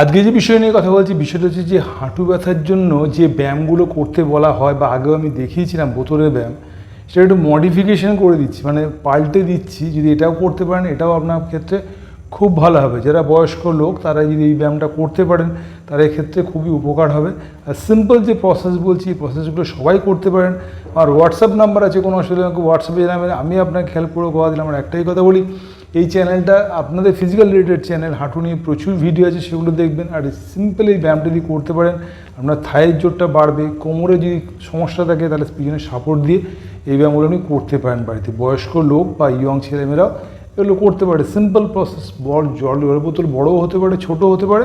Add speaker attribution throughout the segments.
Speaker 1: আজকে যে বিষয় নিয়ে কথা বলছি, বিষয়টা হচ্ছে যে হাঁটু ব্যথার জন্য যে ব্যায়ামগুলো করতে বলা হয়, বা আগেও আমি দেখিয়েছিলাম বোতলের ব্যায়াম, সেটা একটু মডিফিকেশন করে দিচ্ছি মানে পাল্টে দিচ্ছি, যদি এটাও করতে পারেন, এটাও আপনার ক্ষেত্রে খুব ভালো হবে। যারা বয়স্ক লোক, তারা যদি এই ব্যায়ামটা করতে পারেন, তারা এক্ষেত্রে খুবই উপকার হবে। আর সিম্পল যে প্রসেস বলছি, এই প্রসেসগুলো সবাই করতে পারেন। আর হোয়াটসঅ্যাপ নাম্বার আছে কোনো অসুবিধা নেই, হোয়াটসঅ্যাপে জানাবেন আমি আপনাকে হেল্প করে কথা দিলাম। আমার একটাই কথা বলি এই চ্যানেলটা আপনাদের ফিজিক্যাল রিলেটেড চ্যানেল হাঁটু নিয়ে প্রচুর ভিডিও আছে সেগুলো দেখবেন। আর সিম্পল এই ব্যায়ামটা যদি করতে পারেন আপনার থায়ের জোরটা বাড়বে কোমরে যদি সমস্যা থাকে তাহলে পিছনে সাপোর্ট দিয়ে এই ব্যায়ামগুলো আপনি করতে পারেন বাড়িতে। বয়স্ক লোক বা ইয়ং ছেলেমেয়েরাও এগুলো করতে পারে। সিম্পল প্রসেস বড় জল জলের বোতল বড়ও হতে পারে ছোট হতে পারে।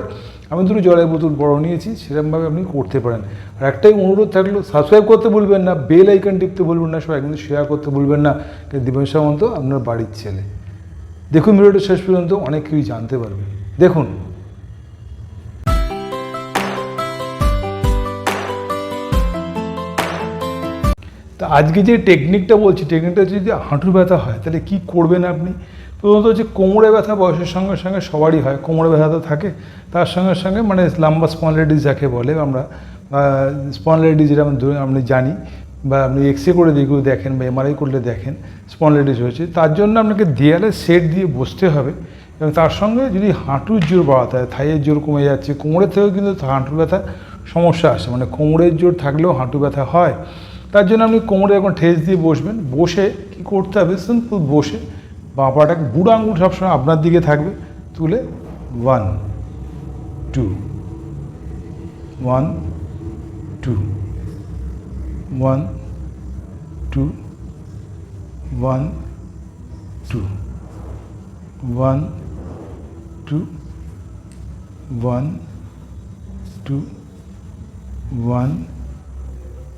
Speaker 1: আমি দুটো জলের বোতল বড় নিয়েছি সেরকমভাবে আপনি করতে পারেন। আর একটাই অনুরোধ থাকল সাবস্ক্রাইব করতে ভুলবেন না বেল আইকন টিপতে ভুলবেন না, সবাই কিন্তু শেয়ার করতে ভুলবেন না। দিবেন সামন্ত, আপনার বাড়ির ছেলে। দেখুন ভিডিওটা শেষ পর্যন্ত, অনেক কিছুই জানতে পারবে দেখুন। তা আজকে যে টেকনিকটা বলছি টেকনিকটা যদি হাঁটুর ব্যথা হয়, তাহলে কি করবেন আপনি? প্রথমত হচ্ছে কোমরে ব্যথা বয়সের সঙ্গে সঙ্গে সবারই হয়। কোমরে ব্যথা তো থাকে। তার সঙ্গে সঙ্গে মানে লাম্বা স্পনলাইটিস যাকে বলে আমরা স্পনলাইটিস যেটা আমরা আপনি জানি, বা আপনি এক্স রে করে যেগুলো দেখেন বা এমআরআই করলে দেখেন স্পনলাইটিস হয়েছে। তার জন্য আপনাকে দেয়ালে সেট দিয়ে বসতে হবে এবং তার সঙ্গে যদি হাঁটুর জোর বাড়াতে হয়, থাইয়ের জোর কমে যাচ্ছে, কোমরের থেকেও কিন্তু হাঁটুর ব্যথা সমস্যা আসে। মানে কোমরের জোর থাকলেও হাঁটু ব্যথা হয়। তার জন্য আপনি কোমরে এখন ঠেস দিয়ে বসবেন। বসে কি করতে হবে? সিম্পল বসে বাঁ বুড়ো আঙুল সবসময় আপনার দিকে থাকবে। তুলে one two one two one two one two one two one two one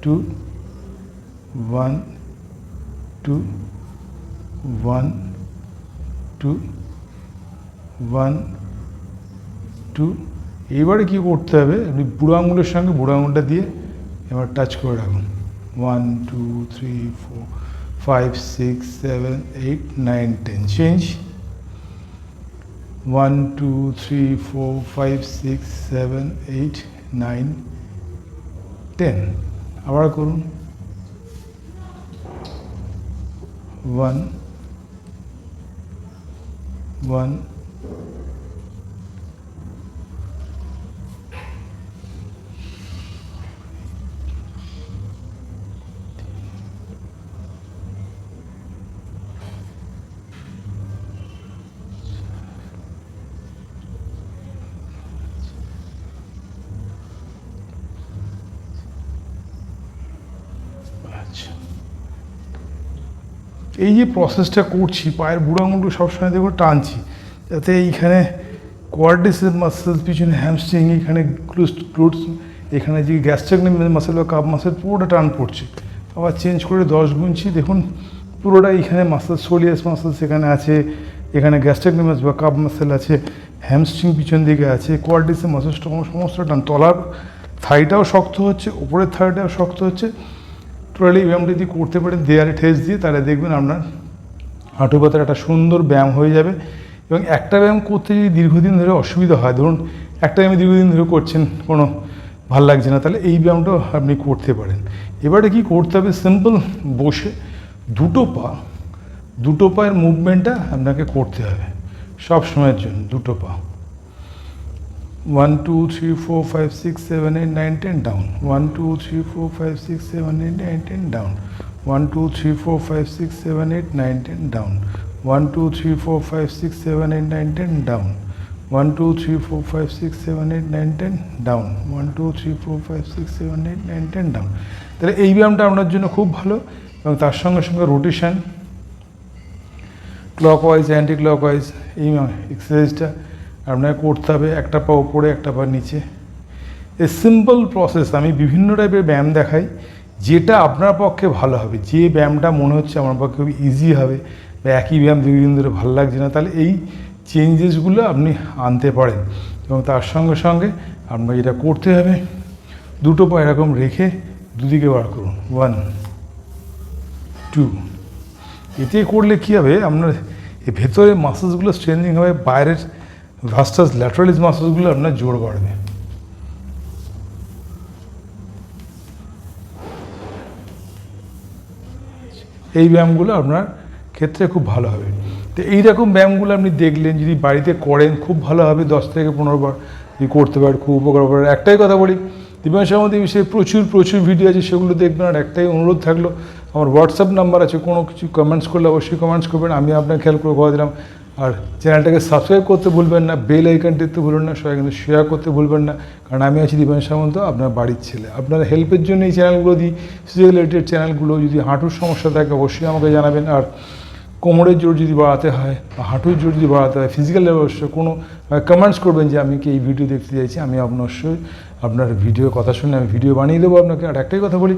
Speaker 1: two one two one two one two. এবারে কী করতে হবে? আপনি বুড়ো আঙুলের সঙ্গে বুড়ো আঙুলটা দিয়ে এবার টাচ করে রাখুন। One two three four five six seven eight nine ten change one two three four five six seven eight nine ten আবার করুন। 1 1 এই যে প্রসেসটা করছি, পায়ের বুড়ো আঙুলগুলো সবসময় দেখো টানছি, যাতে এইখানে কোয়ার্ডিসের মাসেল পিছনে হ্যামস্ট্রিং এখানে ক্লুস ক্লুটস এখানে যে গ্যাস্ট্রিক মাসেল বা কাপ মাসেল পুরোটা টান পড়ছে। আবার চেঞ্জ করে দশ গুনছি, দেখুন পুরোটা এখানে মাসেল সোলিয়াস মাসেল সেখানে আছে, এখানে গ্যাস্ট্রিক নেমাস বা কাপ মাসেল আছে হ্যামস্ট্রিং পিছন দিকে আছে কোয়ার্ডিসের মাসেল সমস্ত টান, তলার থাইটাও শক্ত হচ্ছে, উপরের থাইটাও শক্ত হচ্ছে। টোটালি ব্যায়ামটা যদি করতে পারেন দেয়ালে ঠেস দিয়ে, তাহলে দেখবেন আপনার হাঁটু ব্যথার একটা সুন্দর ব্যায়াম হয়ে যাবে। এবং একটা ব্যায়াম করতে যদি দীর্ঘদিন ধরে অসুবিধা হয়, ধরুন একটা ব্যায়াম দীর্ঘদিন ধরে করছেন, কোনো ভালো লাগছে না, তাহলে এই ব্যায়ামটাও আপনি করতে পারেন। এবারে কি করতে হবে? সিম্পল বসে দুটো পা, দুটো পায়ের মুভমেন্টটা আপনাকে করতে হবে, সব সময়ের জন্য দুটো পা। 1 2 3 4 5 6 7 8 9 10 down. 1 2 3 4 5 6 7 8 9 10 down. 1 2 3 4 5 6 7 8 9 10 down. 1 2 3 4 5 6 7 8 9 10 down. 1 2 3 4 5 6 7 8 9 10 down 1 2 3 4 5 6 7 8 9 10 down তাহলে এই ব্যায়ামটা আপনার জন্য খুব ভালো এবং তার সঙ্গে সঙ্গে rotation clockwise anti clockwise এই এক্সারসাইজটা আপনাকে করতে হবে একটা পা উপরে, একটা পা নিচে। এ সিম্পল প্রসেস আমি বিভিন্ন টাইপের ব্যায়াম দেখাই, যেটা আপনার পক্ষে ভালো হবে। যে ব্যায়ামটা মনে হচ্ছে আমার পক্ষে খুব ইজি হবে বা একই ব্যায়াম দীর্ঘদিন ধরে ভালো লাগছে না, তাহলে এই চেঞ্জেসগুলো আপনি আনতে পারেন। এবং তার সঙ্গে সঙ্গে আপনাকে যেটা করতে হবে, দুটো পা এরকম রেখে দুদিকে বার করুন। ওয়ান টু এতে করলে কী হবে, আপনার ভেতরে মাসেলসগুলো স্ট্রেন্থিং হবে, বাইরের ভাস্টাস ল্যাটারালিস মাসেলগুলো আপনার জোর বাড়বে। এই ব্যায়ামগুলো আপনার ক্ষেত্রে খুব ভালো হবে। তো এইরকম ব্যায়ামগুলো আপনি দেখলেন, যদি বাড়িতে করেন, খুব ভালো হবে। দশ থেকে পনেরো বার যদি করতে পারেন, খুব উপকার পাবেন একটাই কথা বলি দিবাংশ আমাদের বিষয়ে প্রচুর প্রচুর ভিডিও আছে, সেগুলো দেখবেন। আর একটাই অনুরোধ থাকল, আমার হোয়াটসঅ্যাপ নাম্বার আছে, কোনো কিছু কমেন্টস করলে অবশ্যই কমেন্টস করবেন। আমি আপনার খেয়াল করে কথা দিলাম। আর চ্যানেলটাকে সাবস্ক্রাইব করতে ভুলবেন না বেল আইকন টিপতে ভুলবেন না, সবাই কিন্তু শেয়ার করতে ভুলবেন না। কারণ আমি আছি দীপান সামন্ত, আপনার বাড়ির ছেলে। আপনার হেল্পের জন্য এই চ্যানেলগুলো দিই। ফিজিক্যাল রিলেটেড চ্যানেলগুলো যদি হাঁটুর সমস্যা থাকে, অবশ্যই আমাকে জানাবেন। আর কোমরের জোর যদি বাড়াতে হয় বা হাঁটুর জোর যদি বাড়াতে হয় ফিজিক্যাল অবশ্য কোনো কমেন্টস করবেন যে আমি কি এই ভিডিও দেখতে চাইছি। আমি অবশ্যই আপনার ভিডিও কথা শুনে আমি ভিডিও বানিয়ে দেবো আপনাকে। আর একটাই কথা বলি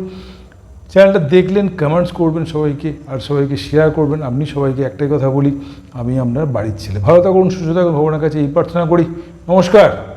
Speaker 1: চ্যানেলটা দেখলেন কমেন্টস করবেন সবাইকে, আর সবাইকে শেয়ার করবেন। আপনি সবাইকে একটাই কথা বলি, আমি আপনার বাড়ির ছেলে। ভালো থাকুন, সুস্থ থাকুন, ভগবানের কাছে এই প্রার্থনা করি। নমস্কার।